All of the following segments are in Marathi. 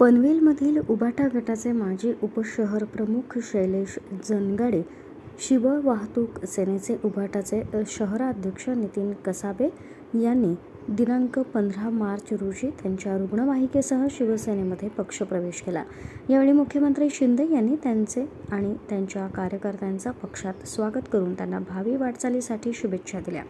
पनवेलमधील उबाटा गटाचे माजी उपशहर प्रमुख शैलेश जनगाडे शिव वाहतूक सेनेचे उबाटाचे शहराध्यक्ष नितीन कसाबे यांनी दिनांक पंधरा मार्च रोजी त्यांच्या रुग्णवाहिकेसह शिवसेनेमध्ये पक्षप्रवेश केला. यावेळी मुख्यमंत्री शिंदे यांनी त्यांचे आणि त्यांच्या कार्यकर्त्यांचं पक्षात स्वागत करून त्यांना भावी वाटचालीसाठी शुभेच्छा दिल्या.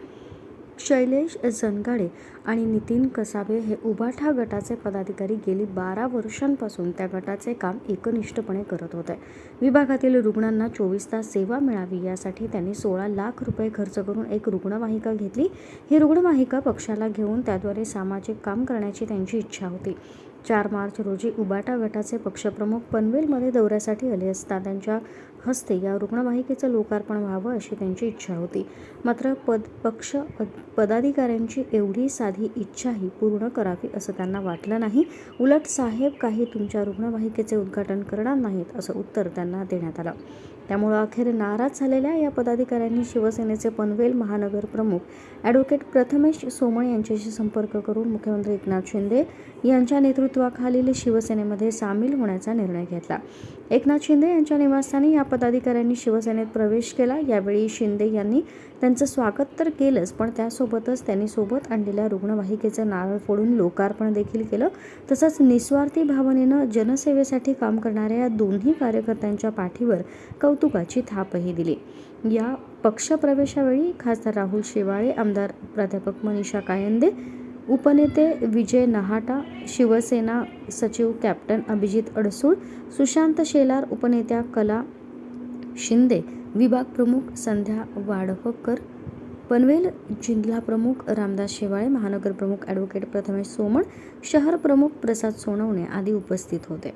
शैलेश जनगाडे आणि नितीन कसाबे हे उबाठा गटाचे पदाधिकारी गेली बारा वर्षांपासून त्या गटाचे काम एकनिष्ठपणे करत होते. विभागातील रुग्णांना चोवीस तास सेवा मिळावी यासाठी त्यांनी सोळा लाख रुपये खर्च करून एक रुग्णवाहिका घेतली. ही रुग्णवाहिका पक्षाला घेऊन त्याद्वारे सामाजिक काम करण्याची त्यांची इच्छा होती. चार मार्च रोजी उबाटा गटाचे पक्षप्रमुख पनवेलमध्ये दौऱ्यासाठी आले असता त्यांच्या हस्ते या रुग्णवाहिकेचं लोकार्पण व्हावं अशी त्यांची इच्छा होती. मात्र पद पक्ष पद- पदाधिकाऱ्यांची एवढी साधी इच्छाही पूर्ण करावी असं त्यांना वाटलं नाही. उलट साहेब काही तुमच्या रुग्णवाहिकेचे उद्घाटन करणार नाहीत असं उत्तर त्यांना देण्यात आलं. त्यामुळं अखेर नाराज झालेल्या या पदाधिकाऱ्यांनी शिवसेनेचे पनवेल महानगर प्रमुख ॲडव्होकेट प्रथमेश सोमण यांच्याशी संपर्क करून मुख्यमंत्री एकनाथ शिंदे यांच्या नेतृत्वाखालील शिवसेनेमध्ये सामील होण्याचा निर्णय घेतला. एकनाथ शिंदे यांच्या निवासस्थानी या पदाधिकाऱ्यांनी शिवसेनेत प्रवेश केला. यावेळी शिंदे यांनी त्यांचं स्वागत तर केलंच पण त्यासोबतच त्यांनी सोबत आणलेल्या रुग्णवाहिकेचं नारळ फोडून लोकार्पण देखील केलं. तसंच निस्वार्थी भावनेनं जनसेवेसाठी काम करणाऱ्या या दोन्ही कार्यकर्त्यांच्या पाठीवर कौतुकाची थापही दिली. या पक्षप्रवेशावेळी खासदार राहुल शेवाळे आमदार प्राध्यापक मनीषा कायंदे उपनेते विजय नहाटा शिवसेना सचिव कॅप्टन अभिजित अडसूळ सुशांत शेलार उपनेत्या कला शिंदे विभाग प्रमुख संध्या वाडवकर पनवेल जिल्हा प्रमुख रामदास शेवाळे महानगर प्रमुख ॲडव्होकेट प्रथमेश सोमण शहर प्रमुख प्रसाद सोनवणे आदी उपस्थित होते.